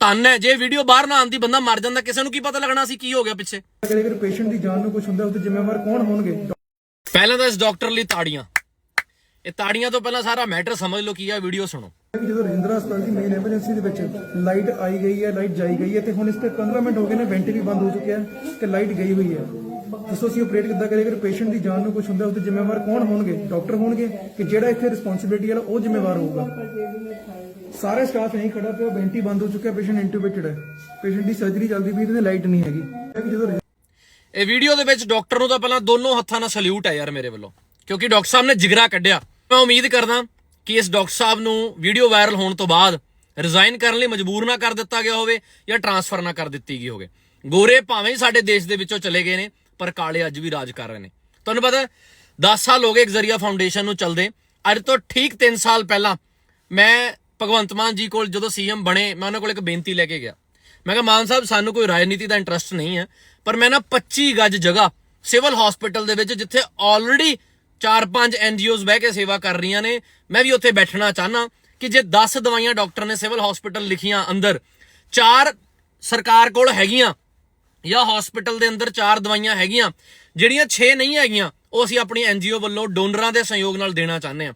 ਧੰਨ ਹੈ ਜੇ ਵੀਡੀਓ ਬਾਹਰ ਨਾ ਆਂਦੀ ਬੰਦਾ ਮਰ ਜਾਂਦਾ ਕਿਸੇ ਨੂੰ ਕੀ ਪਤਾ ਲੱਗਣਾ ਸੀ ਕੀ ਹੋ ਗਿਆ ਪਿੱਛੇ? ਕਰੇ ਅਗਰ ਪੇਸ਼ੈਂਟ ਦੀ ਜਾਨ ਨੂੰ ਕੁਝ ਹੁੰਦਾ ਉਹਦੇ ਜ਼ਿੰਮੇਵਾਰ ਕੌਣ ਹੋਣਗੇ? ਪਹਿਲਾਂ ਤਾਂ ਇਸ ਡਾਕਟਰ ਲਈ ਤਾੜੀਆਂ। ਇਹ ਤਾੜੀਆਂ ਤੋਂ ਪਹਿਲਾਂ ਸਾਰਾ ਮੈਟਰ ਸਮਝ ਲਓ ਕੀ ਆ ਵੀਡੀਓ ਸੁਣੋ। ਜਦੋਂ ਰਜਿੰਦਰਾ ਹਸਪਤਾਲ ਦੀ ਮੇਨ ਐਮਰਜੈਂਸੀ ਦੇ ਵਿੱਚ ਲਾਈਟ ਆਈ ਗਈ ਹੈ ਲਾਈਟ ਜਾਈ ਗਈ ਹੈ ਤੇ ਹੁਣ ਇਸ ਤੇ 15 ਮਿੰਟ ਹੋ ਗਏ ਨੇ ਵੈਂਟ ਵੀ ਬੰਦ ਹੋ ਚੁੱਕਿਆ ਹੈ ਤੇ ਲਾਈਟ ਗਈ ਹੋਈ ਹੈ। ਦੱਸੋ ਅਸੀਂ ਆਪਰੇਟ ਕਿੱਦਾਂ ਕਰੀਏ ਅਗਰ ਪੇਸ਼ੈਂਟ ਦੀ ਜਾਨ ਨੂੰ ਕੁਝ ਹੁੰਦਾ ਉਹਦੇ ਜ਼ਿੰਮੇਵਾਰ ਕੌਣ ਹੋਣਗੇ? ਡਾਕਟਰ ਹੋਣਗੇ ਕਿ ਜਿਹੜਾ ਇੱਥੇ ਰਿਸਪੌਂਸਿਬਿਲਟੀ ਵਾਲਾ ਉਹ ਜ਼ਿੰਮੇਵਾਰ ਹੋਊਗਾ? ਸਾਰੇ ਸਟਾਫ ਨਹੀਂ ਖੜਾ ਪਿਆ ਵੈਂਟ ਬੰਦ ਹੋ ਚੁੱਕਿਆ ਪੇਸ਼ੈਂਟ ਇੰਟੂਬੇਟਡ ਹੈ। ਪੇਸ਼ੈਂਟ ਦੀ ਸਰਜਰੀ ਚੱਲਦੀ ਪਈ ਤੇ ਲਾਈਟ ਨਹੀਂ ਹੈਗੀ। ਕਿ ਜਦੋਂ ਇਹ ਵੀਡੀਓ ਦੇ ਵਿੱਚ ਡਾਕਟਰ ਨੂੰ ਤਾਂ ਪਹਿਲਾਂ ਦੋਨੋਂ ਹੱਥਾਂ ਨਾਲ ਸਲੂਟ ਹੈ ਯਾਰ ਮੇਰੇ ਵੱਲੋਂ। ਕਿਉਂਕਿ ਡਾਕਟਰ ਸਾਹਿਬ ਨੇ ਜਿਗਰਾ ਕੱਢਿਆ। ਮੈਂ ਉਮੀਦ ਕਰਦਾ ਕਿ ਇਸ ਡਾਕਟਰ ਸਾਹਿਬ ਨੂੰ ਵੀਡੀਓ ਵਾਇਰਲ ਹੋਣ ਤੋਂ ਬਾਅਦ ਰਿਜ਼ਾਈਨ ਕਰਨ ਲਈ ਮਜਬੂਰ ਨਾ ਕਰ ਦਿੱਤਾ ਗਿਆ ਹੋਵੇ ਜਾਂ ਟਰਾਂਸਫਰ ਨਾ ਕਰ ਦਿੱਤੀ ਗਈ ਹੋਵੇ। ਗੋਰੇ ਭਾਵੇਂ ਸਾਡੇ ਦੇਸ਼ ਦੇ ਵਿੱਚੋਂ ਚਲੇ ਗਏ ਨੇ, ਪਰ ਕਾਲੇ ਅੱਜ ਵੀ ਰਾਜ ਕਰ ਰਹੇ ਨੇ। ਤੁਹਾਨੂੰ ਪਤਾ 10 ਸਾਲ ਹੋ ਗਏ ਇੱਕ ਜ਼ਰੀਆ ਫਾਊਂਡੇਸ਼ਨ ਨੂੰ ਚੱਲਦੇ। ਅੱਜ ਤੋਂ ਠੀਕ 3 ਸਾਲ ਪਹਿਲਾਂ ਮੈਂ ਭਗਵੰਤ ਮਾਨ ਜੀ ਕੋਲ ਜਦੋਂ ਸੀਐਮ ਬਣੇ, ਮੈਂ ਉਹਨਾਂ ਕੋਲ ਇੱਕ ਬੇਨਤੀ ਲੈ ਕੇ ਗਿਆ। ਮੈਂ ਕਿਹਾ, ਮਾਨ ਸਾਹਿਬ, ਸਾਨੂੰ ਕੋਈ ਰਾਜਨੀਤੀ ਦਾ ਇੰਟਰਸਟ ਨਹੀਂ ਹੈ, ਪਰ ਮੈਂ ਨਾ 25 ਗੱਜ ਜਗ੍ਹਾ ਸਿਵਲ ਹਸਪੀਟਲ ਦੇ ਵਿੱਚ, ਜਿੱਥੇ ਆਲਰੇਡੀ 4-5 ਐਨਜੀਓਜ਼ ਬਹਿ ਕੇ ਸੇਵਾ ਕਰ ਰਹੀਆਂ ਨੇ, ਮੈਂ ਵੀ ਉੱਥੇ ਬੈਠਣਾ ਚਾਹਨਾ ਕਿ ਜੇ 10 ਦਵਾਈਆਂ ਡਾਕਟਰ ਨੇ ਸਿਵਲ ਹਸਪੀਟਲ ਲਿਖੀਆਂ ਅੰਦਰ 4 ਸਰਕਾਰ ਕੋਲ ਹੈਗੀਆਂ, ਜਾਂ ਹਸਪੀਟਲ ਦੇ ਅੰਦਰ 4 ਦਵਾਈਆਂ ਹੈਗੀਆਂ, ਜਿਹੜੀਆਂ 6 ਨਹੀਂ ਹੈਗੀਆਂ, ਉਹ ਅਸੀਂ ਆਪਣੀ ਐਨਜੀਓ ਵੱਲੋਂ ਡੋਨਰਾਂ ਦੇ ਸਹਿਯੋਗ ਨਾਲ ਦੇਣਾ ਚਾਹੁੰਦੇ ਹਾਂ।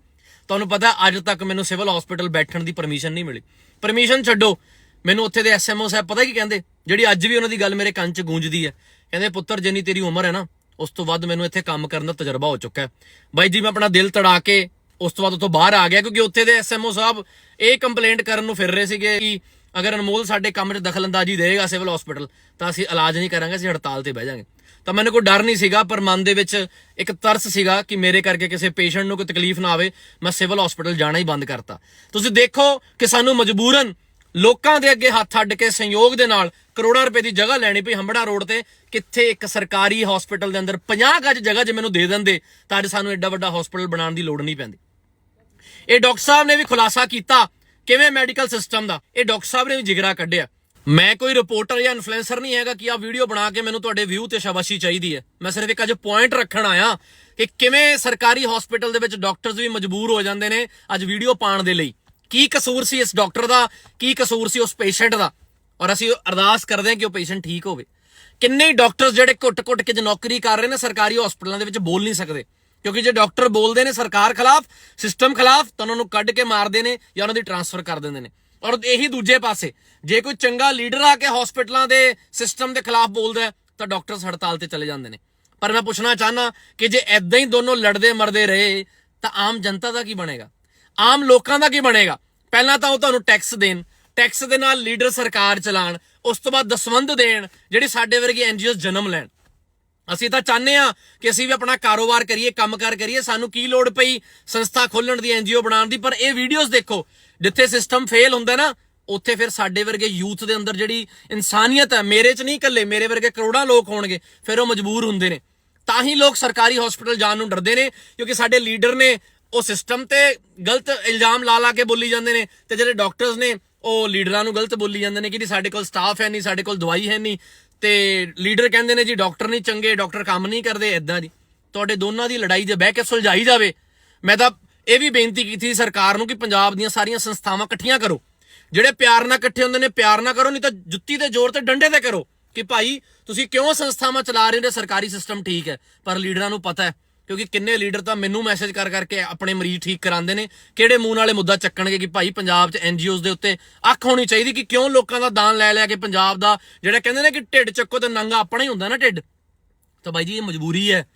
ਤੁਹਾਨੂੰ ਪਤਾ ਅੱਜ ਤੱਕ ਮੈਨੂੰ ਸਿਵਲ ਹਸਪੀਟਲ ਬੈਠਣ ਦੀ ਪਰਮਿਸ਼ਨ ਨਹੀਂ ਮਿਲੀ। ਪਰਮਿਸ਼ਨ ਛੱਡੋ। ਮੈਨੂੰ ਉੱਥੇ ਦੇ ਐਸਐਮਓ ਸਾਹਿਬ ਪਤਾ ਕੀ ਕਹਿੰਦੇ? ਜਿਹੜੀ ਅੱਜ ਵੀ ਉਹਨਾਂ ਦੀ ਗੱਲ ਮੇਰੇ ਕੰਨ 'ਚ ਗੂੰਜਦੀ ਹੈ। ਕਹਿੰਦੇ, ਪੁੱਤਰ, ਜਿੰਨੀ ਤੇਰੀ ਉਮਰ ਹੈ ਨਾ, ਉਸ ਤੋਂ ਵੱਧ ਮੈਨੂੰ ਇੱਥੇ ਕੰਮ ਕਰਨ ਦਾ ਤਜਰਬਾ ਹੋ ਚੁੱਕਾ ਹੈ। ਬਾਈ ਜੀ, ਮੈਂ ਆਪਣਾ ਦਿਲ ਤੜਾ ਕੇ ਉਸ ਤੋਂ ਬਾਅਦ ਉੱਥੋਂ ਬਾਹਰ ਆ ਗਿਆ, ਕਿਉਂਕਿ ਉੱਥੇ ਦੇ ਐਸਐਮਓ ਸਾਹਿਬ ਇਹ ਕੰਪਲੇਂਟ ਕਰਨ ਨੂੰ ਫਿਰ ਰਹੇ ਸੀਗੇ ਕਿ ਅਗਰ ਅਨਮੋਲ ਸਾਡੇ ਕੰਮ 'ਚ ਦਖਲਅੰਦਾਜ਼ੀ ਦੇਗਾ ਸਿਵਲ ਹਸਪੀਟਲ, ਤਾਂ ਅਸੀਂ ਇਲਾਜ ਨਹੀਂ ਕਰਾਂਗੇ, ਅਸੀਂ ਹੜਤਾਲ ਤੇ ਬਹਿ ਜਾਾਂਗੇ। ਤਾਂ ਮੈਨੂੰ ਕੋਈ ਡਰ ਨਹੀਂ ਸੀਗਾ, ਪਰ ਮਨ ਦੇ ਵਿੱਚ ਇੱਕ ਤਰਸ ਸੀਗਾ ਕਿ ਮੇਰੇ ਕਰਕੇ ਕਿਸੇ ਪੇਸ਼ੈਂਟ ਨੂੰ ਕੋਈ ਤਕਲੀਫ ਨਾ ਆਵੇ, ਮੈਂ ਸਿਵਲ ਹਸਪੀਟਲ ਜਾਣਾ ਹੀ ਬੰਦ ਕਰਤਾ। ਤੁਸੀਂ ਦੇਖੋ ਕਿ ਸਾਨੂੰ ਮਜਬੂਰਨ ਲੋਕਾਂ ਦੇ ਅੱਗੇ ਹੱਥ ਅੱਡ ਕੇ ਸੰਯੋਗ ਦੇ ਨਾਲ ਕਰੋੜਾਂ ਰੁਪਏ ਦੀ ਜਗ੍ਹਾ ਲੈਣੀ ਪਈ ਹੰਬੜਾ ਰੋਡ ਤੇ, ਕਿੱਥੇ ਇੱਕ ਸਰਕਾਰੀ ਹਸਪੀਟਲ ਦੇ ਅੰਦਰ 50 ਗੱਜ ਜਗ੍ਹਾ ਜੇ ਮੈਨੂੰ ਦੇ ਦਿੰਦੇ, ਤਾਂ ਅੱਜ ਸਾਨੂੰ ਐਡਾ ਵੱਡਾ ਹਸਪੀਟਲ ਬਣਾਉਣ ਦੀ ਲੋੜ ਨਹੀਂ ਪੈਂਦੀ। ਇਹ ਡਾਕਟਰ ਸਾਹਿਬ ਨੇ ਵੀ ਖੁਲਾਸਾ ਕੀਤਾ ਕਿਵੇਂ ਮੈਡੀਕਲ ਸਿਸਟਮ ਦਾ? ਇਹ ਡਾਕਟਰ ਸਾਹਿਬ ਨੇ ਵੀ ਜਿਗਰਾ ਕੱਢਿਆ। ਮੈਂ ਕੋਈ ਰਿਪੋਰਟਰ ਜਾਂ ਇਨਫਲੂਐਂਸਰ ਨਹੀਂ ਹੈਗਾ ਕਿ ਆ ਵੀਡੀਓ ਬਣਾ ਕੇ ਮੈਨੂੰ ਤੁਹਾਡੇ ਵਿਊ ਤੇ ਸ਼ਾਬਾਸ਼ੀ ਚਾਹੀਦੀ ਹੈ। ਮੈਂ ਸਿਰਫ ਇੱਕ ਅੱਜ ਪੁਆਇੰਟ ਰੱਖਣ ਆਇਆ ਕਿ ਕਿਵੇਂ ਸਰਕਾਰੀ ਹਸਪੀਟਲ ਦੇ ਵਿੱਚ ਡਾਕਟਰਸ ਵੀ ਮਜਬੂਰ ਹੋ ਜਾਂਦੇ ਨੇ ਅੱਜ ਵੀਡੀਓ ਪਾਉਣ ਦੇ ਲਈ। ਕੀ ਕਸੂਰ ਸੀ ਇਸ ਡਾਕਟਰ ਦਾ? ਕੀ ਕਸੂਰ ਸੀ ਉਸ ਪੇਸ਼ੈਂਟ ਦਾ? ਔਰ ਅਸੀਂ ਅਰਦਾਸ ਕਰਦੇ ਹਾਂ ਕਿ ਉਹ ਪੇਸ਼ੈਂਟ ਠੀਕ ਹੋਵੇ। ਕਿੰਨੇ ਡਾਕਟਰਸ ਜਿਹੜੇ ਘੁੱਟ-ਘੁੱਟ ਕੇ ਜ ਨੌਕਰੀ ਕਰ ਰਹੇ ਨੇ, ਸਰਕਾਰੀ ਹਸਪਤਾਲਾਂ ਦੇ ਵਿੱਚ ਬੋਲ ਨਹੀਂ ਸਕਦੇ। ਕਿਉਂਕਿ ਜੇ ਡਾਕਟਰ ਬੋਲਦੇ ਨੇ ਸਰਕਾਰ ਖਿਲਾਫ, ਸਿਸਟਮ ਖਿਲਾਫ, ਤਾਂ ਉਹਨਾਂ ਨੂੰ ਕੱਢ ਕੇ ਮਾਰਦੇ ਨੇ ਜਾਂ ਉਹਨਾਂ ਦੀ ਟਰਾਂਸਫਰ ਕਰ ਦਿੰਦੇ ਨੇ। ਔਰ ਇਹੀ ਦੂਜੇ ਪਾਸੇ, ਜੇ ਕੋਈ ਚੰਗਾ ਲੀਡਰ ਆ ਕੇ ਹਸਪਤਾਲਾਂ ਦੇ ਸਿਸਟਮ ਦੇ ਖਿਲਾਫ ਬੋਲਦਾ ਤਾਂ ਡਾਕਟਰਸ ਹੜਤਾਲ ਤੇ ਚਲੇ ਜਾਂਦੇ ਨੇ। ਪਰ ਮੈਂ ਪੁੱਛਣਾ ਚਾਹਨਾ ਕਿ ਜੇ ਐਦਾਂ ਹੀ ਦੋਨੋਂ ਲੜਦੇ ਮਰਦੇ ਰਹੇ, ਤਾਂ ਆਮ ਜਨਤਾ ਦਾ ਕੀ ਬਣੇਗਾ? ਆਮ ਲੋਕਾਂ ਦਾ ਕੀ ਬਣੇਗਾ? ਪਹਿਲਾਂ ਤਾਂ ਉਹ ਤੁਹਾਨੂੰ ਟੈਕਸ ਦੇਣ, ਟੈਕਸ ਦੇ ਨਾਲ ਲੀਡਰ ਸਰਕਾਰ ਚਲਾਣ ਉਸ ਤੋਂ ਬਾਅਦ ਦਸਵੰਧ ਦੇਣ, ਜਿਹੜੀ ਸਾਡੇ ਵਰਗੇ ਐਨਜੀਓਸ ਜਨਮ ਲੈਣ। ਅਸੀਂ ਤਾਂ ਚਾਹੁੰਦੇ ਆ ਕਿ ਅਸੀਂ ਵੀ ਆਪਣਾ ਕਾਰੋਬਾਰ ਕਰੀਏ, ਕੰਮਕਾਰ ਕਰੀਏ। ਸਾਨੂੰ ਕੀ ਲੋੜ ਪਈ ਸੰਸਥਾ ਖੋਲਣ ਦੀ ਐਨਜੀਓ ਬਣਾਉਣ ਦੀ? ਪਰ ਇਹ ਵੀਡੀਓਜ਼ ਦੇਖੋ, ਜਿੱਥੇ ਸਿਸਟਮ ਫੇਲ ਹੁੰਦਾ ਨਾ, ਉੱਥੇ ਫਿਰ ਸਾਡੇ ਵਰਗੇ ਯੂਥ ਦੇ ਅੰਦਰ ਜਿਹੜੀ ਇਨਸਾਨੀਅਤ ਹੈ, ਮੇਰੇ 'ਚ ਨਹੀਂ ਇਕੱਲੇ, ਮੇਰੇ ਵਰਗੇ ਕਰੋੜਾਂ ਲੋਕ ਹੋਣਗੇ, ਫਿਰ ਉਹ ਮਜਬੂਰ ਹੁੰਦੇ ਨੇ। ਤਾਂ ਹੀ ਲੋਕ ਸਰਕਾਰੀ ਹਸਪੀਟਲ ਜਾਣ ਨੂੰ ਡਰਦੇ ਨੇ, ਕਿਉਂਕਿ ਸਾਡੇ ਲੀਡਰ ਨੇ ਉਹ ਸਿਸਟਮ ਤੇ ਗਲਤ ਇਲਜ਼ਾਮ ਲਾ ਲਾ ਕੇ ਬੋਲੀ ਜਾਂਦੇ ਨੇ ਤੇ ਜਿਹੜੇ ਡਾਕਟਰਸ ਨੇ, ਉਹ ਲੀਡਰਾਂ ਨੂੰ ਗਲਤ ਬੋਲੀ ਜਾਂਦੇ ਨੇ ਕਿ ਨਹੀਂ, ਸਾਡੇ ਕੋਲ ਸਟਾਫ ਹੈ ਨਹੀਂ, ਸਾਡੇ ਕੋਲ ਦਵਾਈ ਹੈ ਨਹੀਂ। ਤੇ ਲੀਡਰ ਕਹਿੰਦੇ ਨੇ ਜੀ, ਡਾਕਟਰ ਨਹੀਂ ਚੰਗੇ, ਡਾਕਟਰ ਕੰਮ ਨਹੀਂ ਕਰਦੇ ਇਦਾਂ ਜੀ। ਤੁਹਾਡੇ ਦੋਨਾਂ ਦੀ ਲੜਾਈ ਜੇ ਬਹਿ ਕੇ ਸੁਲਝਾਈ ਜਾਵੇ। ਮੈਂ ਤਾਂ ਇਹ ਵੀ ਬੇਨਤੀ ਕੀਤੀ ਸੀ ਸਰਕਾਰ ਨੂੰ ਕਿ ਪੰਜਾਬ ਦੀਆਂ ਸਾਰੀਆਂ ਸੰਸਥਾਵਾਂ ਇਕੱਠੀਆਂ ਕਰੋ। ਜਿਹੜੇ ਪਿਆਰ ਨਾਲ ਇਕੱਠੇ ਹੁੰਦੇ ਨੇ, ਪਿਆਰ ਨਾਲ ਕਰੋ, ਨਹੀਂ ਤਾਂ ਜੁੱਤੀ ਦੇ ਜ਼ੋਰ ਤੇ ਡੰਡੇ ਤੇ ਕਰੋ। ਕਿ ਭਾਈ, ਤੁਸੀਂ ਕਿਉਂ ਸੰਸਥਾਵਾਂ ਚਲਾ ਰਹੇ ਹੋ? ਸਰਕਾਰੀ ਸਿਸਟਮ ਠੀਕ ਹੈ, ਪਰ ਲੀਡਰਾਂ ਨੂੰ ਪਤਾ ਹੈ। ਕਿਉਂਕਿ ਕਿੰਨੇ ਲੀਡਰ ਤਾਂ ਮੈਨੂੰ ਮੈਸੇਜ ਕਰ ਕਰਕੇ ਆਪਣੇ ਮਰੀਜ਼ ਠੀਕ ਕਰਾਉਂਦੇ ਨੇ, ਕਿਹੜੇ ਮੂੰਹ ਨਾਲੇ ਮੁੱਦਾ ਚੱਕਣਗੇ ਕਿ ਭਾਈ ਪੰਜਾਬ 'ਚ ਐਨਜੀਓਜ਼ ਦੇ ਉੱਤੇ ਅੱਖ ਹੋਣੀ ਚਾਹੀਦੀ ਕਿ ਕਿਉਂ ਲੋਕਾਂ ਦਾ ਦਾਨ ਲੈ ਲਿਆ ਕੇ ਪੰਜਾਬ ਦਾ, ਜਿਹੜਾ ਕਹਿੰਦੇ ਨੇ ਕਿ ਢਿੱਡ ਚੱਕੋ ਤੇ ਨੰਗਾ ਆਪਣਾ ਹੀ ਹੁੰਦਾ ਨਾ ਢਿੱਡ। ਤਾਂ ਬਾਈ ਜੀ, ਇਹ ਮਜਬੂਰੀ ਹੈ।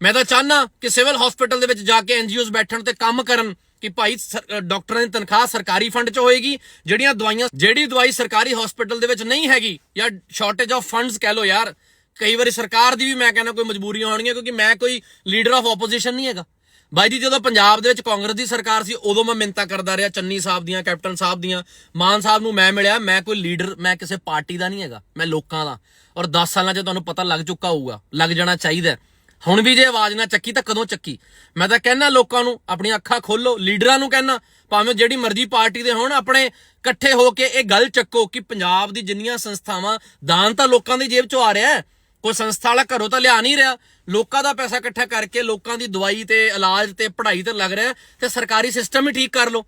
ਮੈਂ ਤਾਂ ਚਾਹਨਾ ਕਿ ਸਿਵਲ ਹਸਪੀਟਲ ਦੇ ਵਿੱਚ ਜਾ ਕੇ ਐਨਜੀਓਜ਼ ਬੈਠਣ ਤੇ ਕੰਮ ਕਰਨ ਕਿ ਭਾਈ ਡਾਕਟਰਾਂ ਦੀ ਤਨਖਾਹ ਸਰਕਾਰੀ ਫੰਡ 'ਚ ਹੋਏਗੀ, ਜਿਹੜੀਆਂ ਦਵਾਈਆਂ, ਜਿਹੜੀ ਦਵਾਈ ਸਰਕਾਰੀ ਹਸਪੀਟਲ ਦੇ ਵਿੱਚ ਨਹੀਂ ਹੈਗੀ ਜਾਂ ਸ਼ਾਰਟੇਜ ਆਫ ਫੰਡਸ ਕਹਿ ਲੋ ਯਾਰ ਕਈ ਵਾਰੀ ਸਰਕਾਰ ਦੀ ਵੀ ਮੈਂ ਕਹਿੰਦਾ ਕੋਈ ਮਜਬੂਰੀਆਂ ਹੋਣਗੀਆਂ, ਕਿਉਂਕਿ ਮੈਂ ਕੋਈ ਲੀਡਰ ਆਫ ਆਪੋਜੀਸ਼ਨ ਨਹੀਂ ਹੈਗਾ। ਬਾਈ ਜੀ, ਜਦੋਂ ਪੰਜਾਬ ਦੇ ਵਿੱਚ ਕਾਂਗਰਸ ਦੀ ਸਰਕਾਰ ਸੀ, ਉਦੋਂ ਮੈਂ ਮਿੰਤਾ ਕਰਦਾ ਰਿਹਾ, ਚੰਨੀ ਸਾਹਿਬ ਦੀਆਂ, ਕੈਪਟਨ ਸਾਹਿਬ ਦੀਆਂ। ਮਾਨ ਸਾਹਿਬ ਨੂੰ ਮੈਂ ਮਿਲਿਆ, ਮੈਂ ਕੋਈ ਲੀਡਰ ਮੈਂ ਕਿਸੇ ਪਾਰਟੀ ਦਾ ਨਹੀਂ ਹੈਗਾ, ਮੈਂ ਲੋਕਾਂ ਦਾ। ਔਰ 10 ਸਾਲਾਂ 'ਚ ਤੁਹਾਨੂੰ ਪਤਾ ਲੱਗ ਚੁੱਕਾ ਹੋਊਗਾ, ਲੱਗ ਜਾਣਾ ਚਾਹੀਦਾ ਹੁਣ ਵੀ ਜੇ ਆਵਾਜ਼ ਨਾ ਚੱਕੀ ਤਾਂ ਕਦੋਂ ਚੱਕੀ? ਮੈਂ ਤਾਂ ਕਹਿਣਾ ਲੋਕਾਂ ਨੂੰ, ਆਪਣੀਆਂ ਅੱਖਾਂ ਖੋਲੋ ਲੀਡਰਾਂ ਨੂੰ ਕਹਿਣਾ ਭਾਵੇਂ ਜਿਹੜੀ ਮਰਜ਼ੀ ਪਾਰਟੀ ਦੇ ਹੋਣ, ਆਪਣੇ ਇਕੱਠੇ ਹੋ ਕੇ ਇਹ ਗੱਲ ਚੱਕੋ ਕਿ ਪੰਜਾਬ ਦੀ ਜਿੰਨੀਆਂ ਸੰਸਥਾਵਾਂ ਦਾਨ ਤਾਂ ਲੋਕਾਂ ਦੀ ਜੇਬ 'ਚੋਂ ਆ ਰਿਹਾ ਹੈ ਕੋਈ ਸੰਸਥਾ ਵਾਲਾ ਘਰੋਂ ਤਾਂ ਲਿਆ ਨਹੀਂ ਰਿਹਾ। ਲੋਕਾਂ ਦਾ ਪੈਸਾ ਇਕੱਠਾ ਕਰਕੇ ਲੋਕਾਂ ਦੀ ਦਵਾਈ ਤੇ ਇਲਾਜ ਤੇ ਪੜ੍ਹਾਈ ਤੇ ਲੱਗ ਰਿਹਾ ਹੈ ਤੇ ਸਰਕਾਰੀ ਸਿਸਟਮ ਹੀ ਠੀਕ ਕਰ ਲਓ।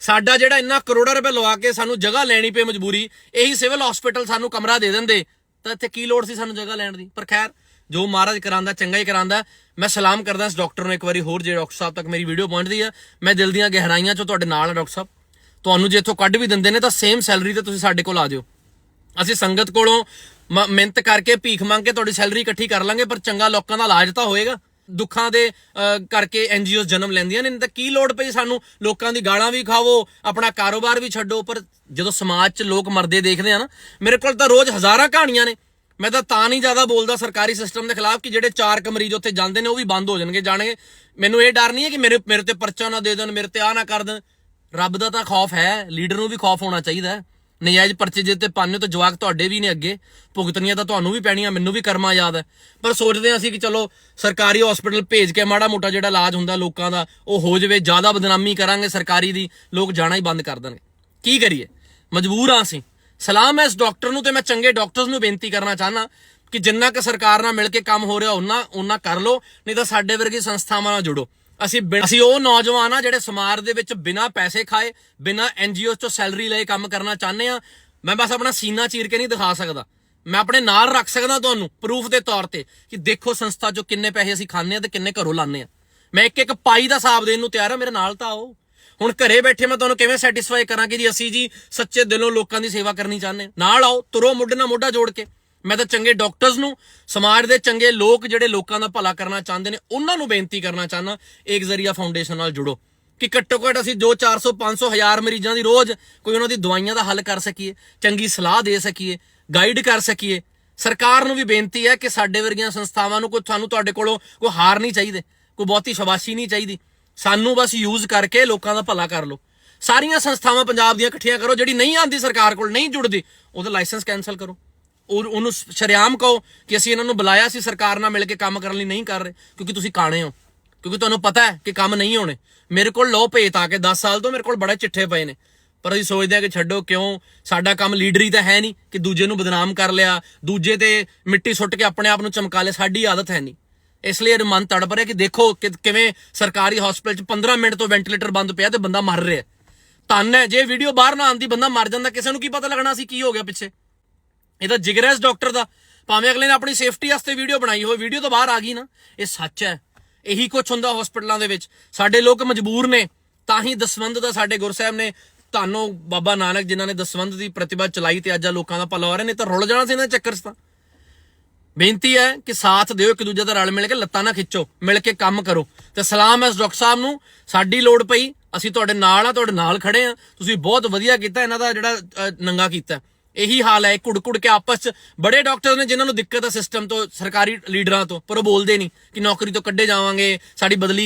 ਸਾਡਾ ਜਿਹੜਾ ਇੰਨਾ ਕਰੋੜਾਂ ਰੁਪਏ ਲਵਾ ਕੇ ਸਾਨੂੰ ਜਗ੍ਹਾ ਲੈਣੀ ਪਈ ਮਜਬੂਰੀ, ਇਹੀ ਸਿਵਲ ਹਸਪੀਟਲ ਸਾਨੂੰ ਕਮਰਾ ਦੇ ਦਿੰਦੇ। ਤਾਂ ਇੱਥੇ ਕੀ ਲੋੜ ਸੀ ਸਾਨੂੰ ਜਗ੍ਹਾ ਲੈਣ ਦੀ? ਪਰ ਖੈਰ, ਜੋ ਮਹਾਰਾਜ ਕਰਾਂਦਾ, ਚੰਗਾ ਹੀ ਕਰਾਂਦਾ। ਮੈਂ ਸਲਾਮ ਕਰਦਾ ਇਸ ਡਾਕਟਰ ਨੂੰ ਇੱਕ ਵਾਰੀ ਹੋਰ, ਜੇ ਡਾਕਟਰ ਸਾਹਿਬ ਤੱਕ ਮੇਰੀ ਵੀਡੀਓ ਪਹੁੰਚਦੀ ਆ। ਮੈਂ ਦਿਲ ਦੀਆਂ ਗਹਿਰਾਈਆਂ 'ਚੋਂ ਤੁਹਾਡੇ ਨਾਲ ਆ ਡਾਕਟਰ ਸਾਹਿਬ। ਤੁਹਾਨੂੰ ਜੇ ਇੱਥੋਂ ਕੱਢ ਵੀ ਦਿੰਦੇ ਨੇ ਤਾਂ ਸੇਮ ਸੈਲਰੀ ਤੇ ਤੁਸੀਂ ਸਾਡੇ ਕੋਲ ਆ ਜਾਓ। ਅਸੀਂ ਸੰਗਤ ਕੋਲੋਂ ਮਿਹਨਤ ਕਰਕੇ ਭੀਖ ਮੰਗ ਕੇ ਤੁਹਾਡੀ ਸੈਲਰੀ ਇਕੱਠੀ ਕਰ ਲਾਂਗੇ ਪਰ ਚੰਗਾ ਲੋਕਾਂ ਦਾ ਇਲਾਜ ਤਾਂ ਹੋਏਗਾ। ਦੁੱਖਾਂ ਦੇ ਅਹ, ਕਰਕੇ ਐਨਜੀਓਜ਼ ਜਨਮ ਲੈਂਦੀਆਂ ਨੇ ਤਾਂ ਕੀ ਲੋੜ ਪਈ ਸਾਨੂੰ? ਲੋਕਾਂ ਦੀ ਗਾਲਾਂ ਵੀ ਖਾਵੋ ਆਪਣਾ ਕਾਰੋਬਾਰ ਵੀ ਛੱਡੋ ਪਰ ਜਦੋਂ ਸਮਾਜ 'ਚ ਲੋਕ ਮਰਦੇ ਦੇਖਦੇ ਆ ਨਾ ਮੇਰੇ ਕੋਲ ਤਾਂ ਰੋਜ਼ ਹਜ਼ਾਰਾਂ ਕਹਾਣੀਆਂ ਨੇ। ਮੈਂ ਤਾਂ ਤਾਂ ਨਹੀਂ ਜ਼ਿਆਦਾ ਬੋਲਦਾ ਸਰਕਾਰੀ ਸਿਸਟਮ ਦੇ ਖਿਲਾਫ ਕਿ ਜਿਹੜੇ ਚਾਰ ਕੁ ਮਰੀਜ਼ ਉੱਥੇ ਜਾਂਦੇ ਨੇ ਉਹ ਵੀ ਬੰਦ ਹੋ ਜਾਣਗੇ ਜਾਣਗੇ। ਮੈਨੂੰ ਇਹ ਡਰ ਨਹੀਂ ਹੈ ਕਿ ਮੇਰੇ ਮੇਰੇ ਤੇ ਪਰਚਾ ਨਾ ਦੇ ਦੇਣ ਮੇਰੇ ਤੇ ਆ ਨਾ ਕਰ ਦੇਣ। ਰੱਬ ਦਾ ਤਾਂ ਖੌਫ ਹੈ ਲੀਡਰ ਨੂੰ ਵੀ ਖੌਫ ਹੋਣਾ ਚਾਹੀਦਾ ਨਜਾਇਜ਼ ਪਰਚੇ ਜੇ ਤੇ ਪਾਣੇ ਤਾਂ ਜਵਾਕ ਤੁਹਾਡੇ ਵੀ ਨੇ ਅੱਗੇ, ਭੁਗਤਣੀਆਂ ਤਾਂ ਤੁਹਾਨੂੰ ਵੀ ਪੈਣੀਆਂ, ਮੈਨੂੰ ਵੀ ਕਰਮਾ ਯਾਦ ਹੈ। ਪਰ ਸੋਚਦੇ ਹਾਂ ਅਸੀਂ ਕਿ ਚਲੋ, ਸਰਕਾਰੀ ਹਸਪੀਟਲ ਭੇਜ ਕੇ ਮਾੜਾ ਮੋਟਾ ਜਿਹੜਾ ਇਲਾਜ ਹੁੰਦਾ ਲੋਕਾਂ ਦਾ, ਉਹ ਹੋ ਜਾਵੇ, ਜ਼ਿਆਦਾ ਬਦਨਾਮੀ ਕਰਾਂਗੇ ਸਰਕਾਰੀ ਦੀ, ਲੋਕ ਜਾਣਾ ਹੀ ਬੰਦ ਕਰ ਦੇਣਗੇ। ਕੀ ਕਰੀਏ? ਮਜਬੂਰ ਹਾਂ ਅਸੀਂ। ਸਲਾਮ ਹੈ ਇਸ ਡਾਕਟਰ ਨੂੰ ਤੇ ਮੈਂ ਚੰਗੇ ਡਾਕਟਰਸ ਨੂੰ ਬੇਨਤੀ ਕਰਨਾ ਚਾਹਨਾ ਕਿ ਜਿੰਨਾ ਕਿ ਸਰਕਾਰ ਨਾਲ ਮਿਲ ਕੇ ਕੰਮ ਹੋ ਰਿਹਾ ਉਹਨਾਂ ਉਹਨਾਂ ਕਰ ਲਓ, ਨਹੀਂ ਤਾਂ ਸਾਡੇ ਵਰਗੀ ਸੰਸਥਾਵਾਂ ਨਾਲ ਜੁੜੋ। ਅਸੀਂ ਬਿਨ- ਅਸੀਂ ਉਹ ਨੌਜਵਾਨ ਆ ਜਿਹੜੇ ਸਮਾਜ ਦੇ ਵਿੱਚ ਬਿਨਾਂ ਪੈਸੇ ਖਾਏ, ਬਿਨਾਂ ਐਨਜੀਓ ਚੋਂ ਸੈਲਰੀ ਲਏ ਕੰਮ ਕਰਨਾ ਚਾਹੁੰਦੇ ਆ, ਮੈਂ ਬਸ ਆਪਣਾ ਸੀਨਾ ਚੀਰ ਕੇ ਨਹੀਂ ਦਿਖਾ ਸਕਦਾ। ਮੈਂ ਆਪਣੇ ਨਾਲ ਰੱਖ ਸਕਦਾ ਤੁਹਾਨੂੰ ਪ੍ਰੂਫ ਦੇ ਤੌਰ ਤੇ, ਕਿ ਦੇਖੋ ਸੰਸਥਾ ਚੋਂ ਕਿੰਨੇ ਪੈਸੇ ਅਸੀਂ ਖਾਂਦੇ ਆ ਤੇ ਕਿੰਨੇ ਘਰੋਂ ਲਾਉਂਦੇ ਆ। ਮੈਂ ਇੱਕ ਇੱਕ ਪਾਈ ਦਾ ਹਿਸਾਬ ਦੇਣ ਨੂੰ ਤਿਆਰ ਆ, ਮੇਰੇ ਨਾਲ ਤਾਂ ਆਓ। ਹੁਣ ਘਰੇ ਬੈਠੇ ਮੈਂ ਤੁਹਾਨੂੰ ਕਿਵੇਂ ਸੈਟੀਸਫਾਈ ਕਰਾਂ ਕਿ ਜੀ ਅਸੀਂ ਜੀ ਸੱਚੇ ਦਿਲੋਂ ਲੋਕਾਂ ਦੀ ਸੇਵਾ ਕਰਨੀ ਚਾਹੁੰਦੇ ਹਾਂ ਨਾਲ ਆਓ, ਤੁਰੋ ਮੁੱਢ ਨਾਲ ਮੋਢਾ ਜੋੜ ਕੇ। ਮੈਂ ਤਾਂ ਚੰਗੇ ਡਾਕਟਰਸ ਨੂੰ, ਸਮਾਜ ਦੇ ਚੰਗੇ ਲੋਕ ਜਿਹੜੇ ਲੋਕਾਂ ਦਾ ਭਲਾ ਕਰਨਾ ਚਾਹੁੰਦੇ ਨੇ, ਉਹਨਾਂ ਨੂੰ ਬੇਨਤੀ ਕਰਨਾ ਚਾਹਨਾ ਏਕ ਜ਼ਰੀਆ ਫਾਊਂਡੇਸ਼ਨ ਨਾਲ ਜੁੜੋ। ਕਿ ਘੱਟੋ ਘੱਟ ਅਸੀਂ ਜੋ 400 500 ਹਜ਼ਾਰ ਮਰੀਜ਼ਾਂ ਦੀ ਰੋਜ਼ ਕੋਈ ਉਹਨਾਂ ਦੀ ਦਵਾਈਆਂ ਦਾ ਹੱਲ ਕਰ ਸਕੀਏ, ਚੰਗੀ ਸਲਾਹ ਦੇ ਸਕੀਏ ਗਾਈਡ ਕਰ ਸਕੀਏ। ਸਰਕਾਰ ਨੂੰ ਵੀ ਬੇਨਤੀ ਹੈ ਕਿ ਸਾਡੇ ਵਰਗੀਆਂ ਸੰਸਥਾਵਾਂ ਨੂੰ ਕੋਈ ਤੁਹਾਨੂੰ ਤੁਹਾਡੇ ਕੋਲੋਂ ਕੋਈ ਹਾਰ ਨਹੀਂ ਚਾਹੀਦੇ, ਕੋਈ ਬਹੁਤੀ ਸ਼ਾਬਾਸ਼ੀ ਨਹੀਂ ਚਾਹੀਦੀ। ਸਾਨੂੰ ਬਸ ਯੂਜ਼ ਕਰਕੇ ਲੋਕਾਂ ਦਾ ਭਲਾ ਕਰ ਲਓ। ਸਾਰੀਆਂ ਸੰਸਥਾਵਾਂ ਪੰਜਾਬ ਦੀਆਂ ਇਕੱਠੀਆਂ ਕਰੋ, ਜਿਹੜੀ ਨਹੀਂ ਆਂਦੀ ਸਰਕਾਰ ਕੋਲ, ਨਹੀਂ ਜੁੜਦੀ, ਉਹਦਾ ਲਾਇਸੈਂਸ ਕੈਨਸਲ ਕਰੋ। ਉਹਨੂੰ ਸ਼ਰਿਆਮ ਕਹੋ ਕਿ ਅਸੀਂ ਇਹਨਾਂ ਨੂੰ ਬੁਲਾਇਆ ਸੀ ਸਰਕਾਰ ਨਾਲ ਮਿਲ ਕੇ ਕੰਮ ਕਰਨ ਲਈ ਨਹੀਂ ਕਰ ਰਹੇ, ਕਿਉਂਕਿ ਤੁਸੀਂ ਕਾਣੇ ਹੋ। ਕਿਉਂਕਿ ਤੁਹਾਨੂੰ ਪਤਾ ਹੈ ਕਿ ਕੰਮ ਨਹੀਂ ਹੋਣੇ। ਮੇਰੇ ਕੋਲ ਲੋ ਭੇਤ ਆ ਕੇ 10 ਸਾਲ ਤੋਂ ਮੇਰੇ ਕੋਲ ਬੜੇ ਚਿੱਠੇ ਪਏ ਨੇ। ਪਰ ਅਸੀਂ ਸੋਚਦੇ ਆ ਕਿ ਛੱਡੋ ਕਿਉਂ? ਸਾਡਾ ਕੰਮ ਲੀਡਰੀ ਤਾਂ ਹੈ ਨਹੀਂ ਕਿ ਦੂਜੇ ਨੂੰ ਬਦਨਾਮ ਕਰ ਲਿਆ। ਦੂਜੇ ਤੇ ਮਿੱਟੀ ਸੁੱਟ ਕੇ ਆਪਣੇ ਆਪ ਨੂੰ ਚਮਕਾ ਲਿਆ। ਸਾਡੀ ਆਦਤ ਹੈ ਨਹੀਂ। ਇਸ ਲਈ ਇਹ ਮਨ ਤੜਪ ਰਿਹਾ ਕਿ ਦੇਖੋ ਕਿ ਕਿਵੇਂ ਸਰਕਾਰੀ ਹਸਪੀਟਲ 'ਚ 15 ਮਿੰਟ ਤੋਂ ਵੈਂਟੀਲੇਟਰ ਬੰਦ ਪਿਆ ਤੇ ਬੰਦਾ ਮਰ ਰਿਹਾ। ਧੰਨ ਹੈ, ਜੇ ਵੀਡੀਓ ਬਾਹਰ ਨਾ ਆਂਦੀ ਬੰਦਾ ਮਰ ਜਾਂਦਾ, ਕਿਸੇ ਨੂੰ ਕੀ ਪਤਾ ਲੱਗਣਾ ਸੀ ਕੀ ਹੋ ਗਿਆ ਪਿੱਛੇ? ਇਹ ਤਾਂ ਜਿਗਰ ਹੈ ਇਸ ਡਾਕਟਰ ਦਾ। ਭਾਵੇਂ ਅਗਲੇ ਨੇ ਆਪਣੀ ਸੇਫਟੀ ਵਾਸਤੇ ਵੀਡੀਓ ਬਣਾਈ ਹੋਵੇ ਵੀਡੀਓ ਤਾਂ ਬਾਹਰ ਆ ਗਈ ਨਾ। ਇਹ ਸੱਚ ਹੈ। ਇਹੀ ਕੁਝ ਹੁੰਦਾ ਹਸਪੀਟਲਾਂ ਦੇ ਵਿੱਚ। ਸਾਡੇ ਲੋਕ ਮਜਬੂਰ ਨੇ। ਤਾਂ ਹੀ ਦਸਵੰਧ ਦਾ ਸਾਡੇ ਗੁਰਸਾਹਿਬ ਨੇ ਤੁਹਾਨੂੰ ਬਾਬਾ ਨਾਨਕ ਜਿਨ੍ਹਾਂ ਨੇ ਦਸਵੰਧ ਦੀ ਪ੍ਰਤਿਭਾ ਚਲਾਈ ਤੇ ਅੱਜ ਆ ਲੋਕਾਂ ਦਾ ਭਲਾ ਹੋ ਰਿਹਾ। ਨਹੀਂ ਤਾਂ ਰੁੱਲ ਜਾਣਾ ਸੀ ਇਹਨਾਂ ਦੇ ਚੱਕਰ 'ਚ ਤਾਂ। ਬੇਨਤੀ ਹੈ ਕਿ ਸਾਥ ਦਿਓ, ਇੱਕ ਦੂਜੇ ਦਾ ਰਲ ਮਿਲ ਕੇ ਲੱਤਾਂ ਨਾ ਖਿੱਚੋ, ਮਿਲ ਕੇ ਕੰਮ ਕਰੋ। ਤੇ ਸਲਾਮ ਹੈ ਇਸ ਡਾਕਟਰ ਸਾਹਿਬ ਨੂੰ। ਸਾਡੀ ਲੋੜ ਪਈ। ਅਸੀਂ ਤੁਹਾਡੇ ਨਾਲ ਆ, ਤੁਹਾਡੇ ਨਾਲ ਖੜੇ ਆ। ਤੁਸੀਂ ਬਹੁਤ ਵਧੀਆ ਕੀਤਾ ਇਹਨਾਂ ਦਾ ਜਿਹੜਾ ਨੰਗਾ ਕੀਤਾ। ਇਹੀ ਹਾਲ ਹੈ ਕੁੜ ਕੁੜ ਕੇ ਆਪਸ ਚ ਬੜੇ ਡਾਕਟਰ ਨੇ ਜਿਨ੍ਹਾਂ ਨੂੰ ਦਿੱਕਤ ਹੈ ਸਿਸਟਮ ਤੋਂ, ਸਰਕਾਰੀ ਲੀਡਰਾਂ ਤੋਂ, ਪਰ ਉਹ ਬੋਲਦੇ ਨਹੀਂ ਕਿ ਨੌਕਰੀ ਤੋਂ ਕੱਢੇ ਜਾਵਾਂਗੇ, ਸਾਡੀ ਬਦਲੀ